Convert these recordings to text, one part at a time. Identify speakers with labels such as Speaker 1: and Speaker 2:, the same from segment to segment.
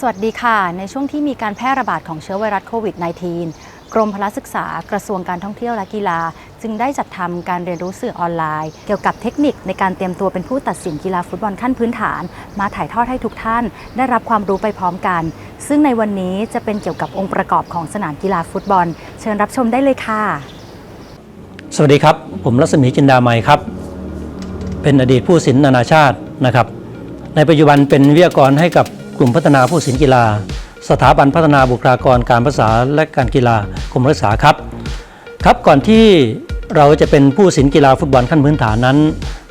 Speaker 1: สวัสดีค่ะ ในช่วงที่มีการแพร่ระบาดของเชื้อไวรัสโควิด -19 กรมพละศึกษากระทรวงการท่องเที่ยวและกีฬา จึงได้จัดทำการเรียนรู้สื่อออนไลน์ เกี่ยวกับเทคนิคในการเตรียมตัวเป็นผู้ตัดสินกีฬาฟุตบอลขั้นพื้นฐาน มาถ่ายทอดให้ทุกท่าน ได้รับความรู้ไปพร้อมกัน ซึ่งในวันนี้จะเป็นเกี่ยวกับองค์ประกอบของสนามกีฬาฟุตบอล เชิญรับชมได้เลยค่ะ
Speaker 2: สวัสดีครับ ผมรัศมีจินดาไมครับ เป็นอดีตผู้ศิลป์นานาชาตินะครับ ในปัจจุบันเป็นวิทยากรให้กับ กลุ่มพัฒนาผู้ศิลป์กีฬา สถาบันพัฒนาบุคลากรการภาษาและการกีฬากรมรักษาครับ ครับก่อนที่เราจะเป็นผู้ศิลป์กีฬาฟุตบอลขั้นพื้นฐานนั้น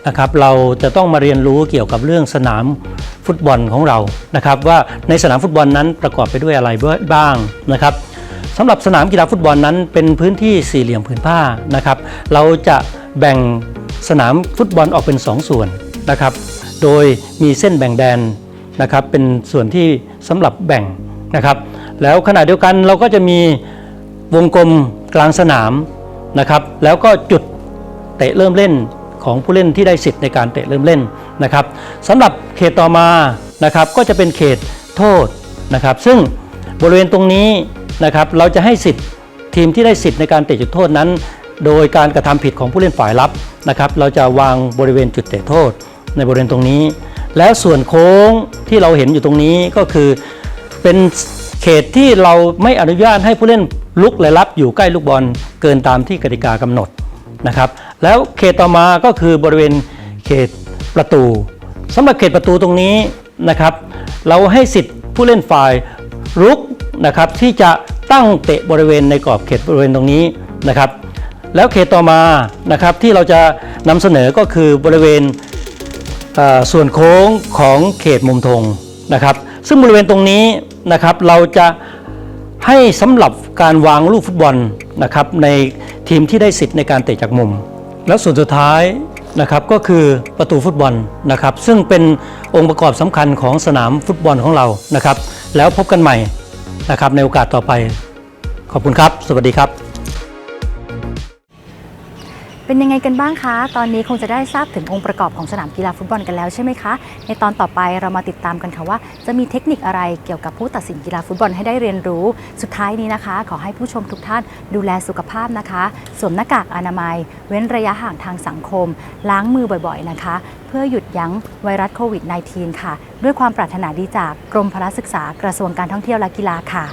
Speaker 2: นะครับเราจะต้องมาเรียนรู้เกี่ยวกับเรื่องสนามฟุตบอลของเรานะครับ ว่าในสนามฟุตบอลนั้นประกอบไปด้วยอะไรบ้างนะครับสำหรับสนามกีฬาฟุตบอลนั้น เป็นพื้นที่สี่เหลี่ยมผืนผ้านะครับ เราจะแบ่งสนามฟุตบอลออกเป็น 2 ส่วนนะครับ โดยมีเส้นแบ่งแดน นะครับเป็นส่วนที่สำหรับแบ่งนะครับ แล้วขณะเดียวกันเราก็จะมีวงกลมกลางสนามนะครับ แล้วก็จุดเตะเริ่มเล่นของผู้เล่นที่ได้สิทธิ์ในการเตะเริ่มเล่นนะครับสำหรับเขตต่อมานะครับก็จะเป็นเขตโทษนะครับ ซึ่งบริเวณตรงนี้นะครับเราจะให้สิทธิ์ทีมที่ได้สิทธิ์ในการเตะจุดโทษนั้น โดยการกระทำผิดของผู้เล่นฝ่ายรับนะครับ เราจะวางบริเวณจุดเตะโทษในบริเวณตรงนี้ แล้วส่วนโค้งที่เราเห็นอยู่ตรงนี้ก็คือเป็นเขตที่เราไม่อนุญาตให้ผู้เล่นลุกและรับอยู่ใกล้ลูกบอลเกินตามที่กติกากำหนดนะครับ แล้วเขตต่อมาก็คือบริเวณเขตประตูสำหรับเขตประตูตรงนี้นะครับ เราให้สิทธิ์ผู้เล่นฝ่ายรุกนะครับที่จะตั้งเตะบริเวณในกรอบเขตบริเวณตรงนี้นะครับ แล้วเขตต่อมานะครับที่เราจะนำเสนอก็คือบริเวณ ส่วนโค้งของเขตมุมธงนะครับ ซึ่งบริเวณตรงนี้นะครับเราจะให้สำหรับการวางลูกฟุตบอลนะครับในทีมที่ได้สิทธิ์ในการเตะจากมุม แล้วส่วนสุดท้ายนะครับก็คือประตูฟุตบอลนะครับซึ่งเป็นองค์ประกอบสำคัญของสนามฟุตบอลของเรานะครับ แล้วพบกันใหม่นะครับในโอกาสต่อไป ขอบคุณครับ สวัสดีครับ
Speaker 1: เป็นยังไงกันบ้างคะ ตอนนี้คงจะได้ทราบถึงองค์ประกอบของสนามกีฬาฟุตบอลกันแล้วใช่ไหมคะ ในตอนต่อไปเรามาติดตามกันค่ะว่า จะมีเทคนิคอะไรเกี่ยวกับผู้ตัดสินกีฬาฟุตบอลให้ได้เรียนรู้ สุดท้ายนี้นะคะ ขอให้ผู้ชมทุกท่านดูแลสุขภาพนะคะ สวมหน้ากากอนามัย เว้นระยะห่างทางสังคม ล้างมือบ่อยๆนะคะ เพื่อหยุดยั้งไวรัสโควิด -19 ค่ะ ด้วยความปรารถนาดีจากกรมพละศึกษากระทรวงการท่องเที่ยวและกีฬาค่ะ